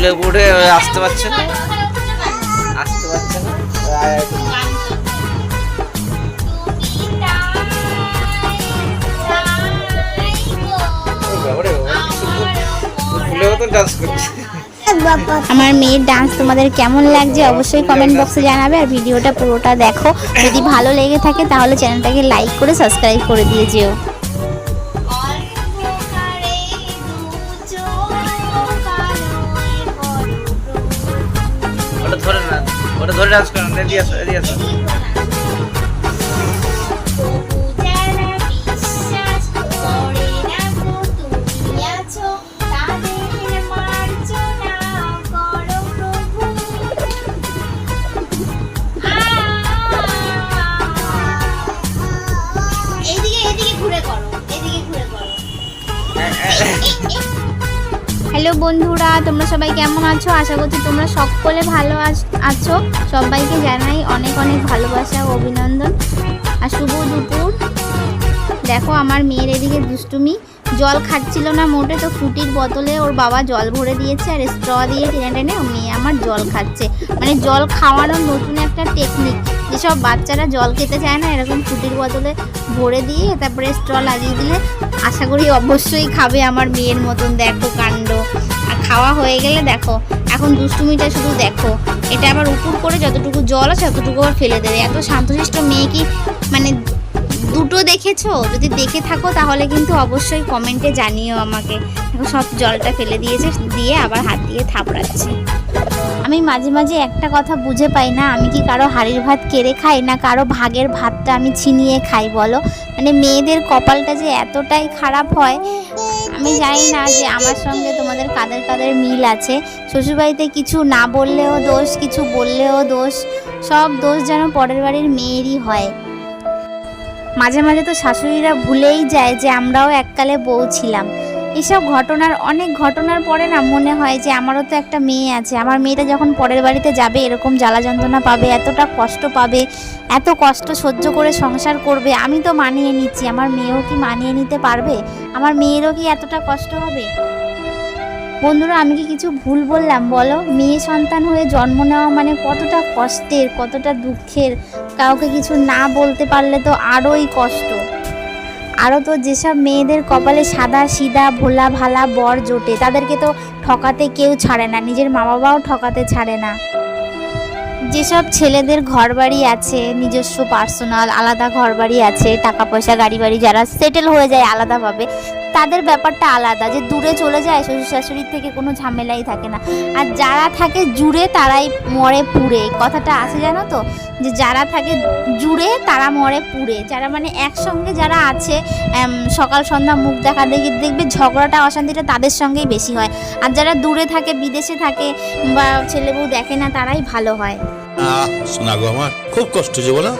তুলে উঠে আসতে পারছে না। আসতে পারছে না। আমার মেয়ের ডান্স তোমাদের কেমন লাগছে অবশ্যই কমেন্ট বক্সে জানাবে আর ভিডিওটা পুরোটা দেখো। যদি ভালো লেগে থাকে তাহলে চ্যানেলটাকে লাইক করে সাবস্ক্রাইব করে দিয়ে যেও। ওটা ধরে ডান্স করো এদিকে আসো এদিকে আসো। এদিকে এদিকে ঘুরে করো এদিকে ঘুরে করো। হ্যালো বন্ধুরা, তোমরা সবাই কেমন আছো? আশা করছি তোমরা সকলে ভালো আছ- সবাইকে জানাই অনেক অনেক ভালোবাসা অভিনন্দন। আর শুভ দুপুর। দেখো আমার মেয়ের এদিকে দুষ্টুমি। জল খাচ্ছিল না মোটে, তো ফুটির বোতলে ওর বাবা জল ভরে দিয়েছে আর স্ট্র দিয়ে টেনে টেনে মেয়ে আমার জল খাচ্ছে। মানে জল খাওয়ানোর নতুন একটা টেকনিক যেসব বাচ্চারা জল খেতে চায় না, এরকম ফুটির বোতলে ভরে দিয়ে তারপরে স্ট্র লাগিয়ে দিলে আশা করি অবশ্যই খাবে আমার মেয়ের মতন, দেখো কাণ্ড। আর খাওয়া হয়ে গেলে দেখো, এখন দুষ্টুমিটা শুধু দেখো। এটা আবার উপর করে যতটুকু জল আছে ততটুকু আবার ফেলে দেবে। এত শান্তশিষ্ট মেয়ে কি মানে দেখেছ? যদি দেখে থাকো তাহলে কিন্তু অবশ্যই কমেন্টে জানিও আমাকে। সব জলটা ফেলে দিয়েছে, দিয়ে আবার হাত দিয়ে থাপড়াচ্ছে। আমি মাঝে মাঝে একটা কথা বুঝে পাই না, আমি কি কারও হাড়ির ভাত কেড়ে খাই না কারও ভাগের ভাতটা আমি ছিনিয়ে খাই বলো? মানে মেয়েদের কপালটা যে এতটাই খারাপ হয়, আমি জানি না যে আমার সঙ্গে তোমাদের কাদের কাদের মিল আছে। শ্বশুরবাড়িতে কিছু না বললেও দোষ, কিছু বললেও দোষ, সব দোষ যেন পরের বাড়ির মেয়েরই হয়। মাঝে মাঝে তো শাশুড়িরা ভুলেই যায় যে আমরাও এককালে বউ ছিলাম। এসব ঘটনার, অনেক ঘটনার পরে না মনে হয় যে আমারও তো একটা মেয়ে আছে। আমার মেয়েটা যখন পরের বাড়িতে যাবে, এরকম জ্বালা যন্ত্রণা পাবে, এতটা কষ্ট পাবে, এত কষ্ট সহ্য করে সংসার করবে, আমি তো মানিয়ে নিচ্ছি। আমার মেয়েও কি মানিয়ে নিতে পারবে? আমার মেয়েরও কি এতটা কষ্ট হবে? বন্ধুরা, আমি কি কিছু ভুল বললাম? বলো। মেয়ে সন্তান হয়ে জন্ম নেওয়া মানে কতটা কষ্টের, কতটা দুঃখের? কাউকে কিছু না বলতে পারলে তো আরোই কষ্ট। আরও তো যেসব মেয়েদের কপালে সাদা সিধা, ভোলা ভালা বর জোটে, তাদেরকে তো ঠকাতে কেউ ছাড়ে না, নিজের মা বাবাও ঠকাতে ছাড়ে না। যেসব ছেলেদের ঘরবাড়ি আছে, নিজস্ব পার্সোনাল, আলাদা ঘরবাড়ি আছে টাকা পয়সা গাড়ি বাড়ি যারা সেটেল হয়ে যায়, আলাদাভাবে তাদের ব্যাপারটা আলাদা, যে দূরে চলে যায় শ্বশুর শাশুড়ির থেকে কোনো ঝামেলাই থাকে না। আর যারা থাকে জুড়ে তারাই মরে পুড়ে। কথাটা আছে জানো তো? যে যারা থাকে জুড়ে তারা মরে পুড়ে। যারা মানে একসঙ্গে যারা আছে সকাল, সন্ধ্যা, মুখ দেখা দেখি, দেখবে ঝগড়াটা, অশান্তিটা তাদের সঙ্গেই বেশি হয়। আর যারা দূরে থাকে, বিদেশে থাকে বা ছেলে বউ দেখে না, তারাই ভালো হয়। আমার। খুব কষ্ট যে বলো।